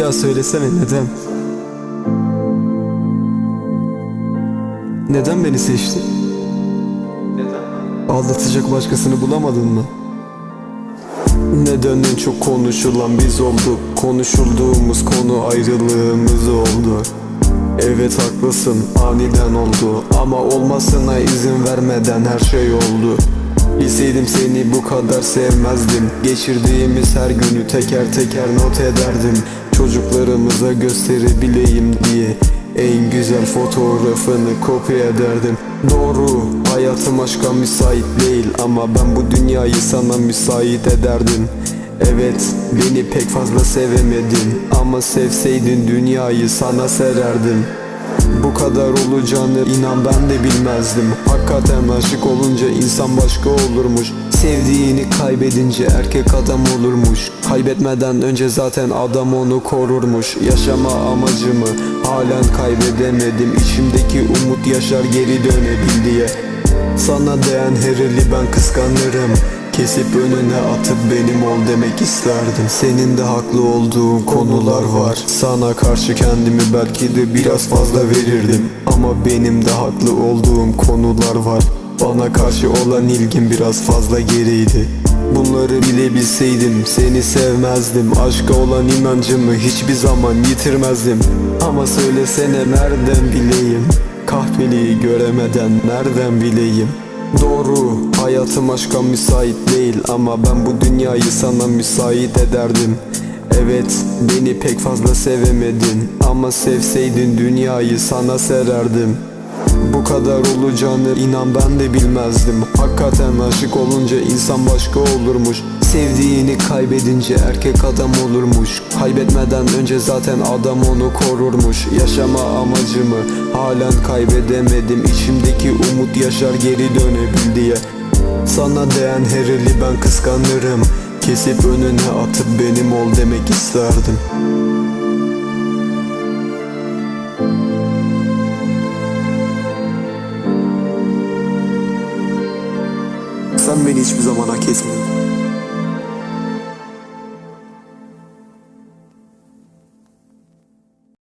daha söylesene neden? Neden beni seçtin? Aldatacak başkasını bulamadın mı? Neden en çok konuşulan biz olduk. Konuşulduğumuz konu ayrılığımız oldu. Evet haklısın aniden oldu. Ama olmasına izin vermeden her şey oldu. Bilseydim seni bu kadar sevmezdim. Geçirdiğimiz her günü teker teker not ederdim Çocuklarımıza gösterebileyim diye En güzel fotoğrafını kopya ederdim. Doğru hayatım aşka müsait değil Ama ben bu dünyayı sana müsait ederdim. Evet beni pek fazla sevemedin Ama sevseydin dünyayı sana sererdim bu kadar olacağını inan ben de bilmezdim. Hakikaten aşık olunca insan başka olurmuş. Sevdiğini kaybedince erkek adam olurmuş. Kaybetmeden önce zaten adam onu korurmuş. Yaşama amacımı halen kaybedemedim. İçimdeki umut yaşar geri dönebil diye. Sana değen her eli ben kıskanırım Kesip önüne atıp benim ol demek isterdim. Senin de haklı olduğun konular var. Sana karşı kendimi belki de biraz fazla verirdim. Ama benim de haklı olduğum konular var. Bana karşı olan ilgin biraz fazla geriydi. Bunları bilebilseydim seni sevmezdim. Aşka olan inancımı hiçbir zaman yitirmezdim. Ama söylesene nereden bileyim? Kahveliği göremeden nereden bileyim Doğru hayatım aşka müsait değil Ama ben bu dünyayı sana müsait ederdim. Evet beni pek fazla sevemedin Ama sevseydin dünyayı sana sererdim. Bu kadar olacağını inan ben de bilmezdim. Hakikaten aşık olunca insan başka olurmuş Sevdiğini kaybedince erkek adam olurmuş. Kaybetmeden önce zaten adam onu korurmuş. Yaşama amacımı halen kaybedemedim. İçimdeki umut yaşar geri dönebil diye. Sana değen her eli ben kıskanırım. Kesip önüne atıp benim ol demek isterdim. Sen beni hiçbir zaman hak etmedin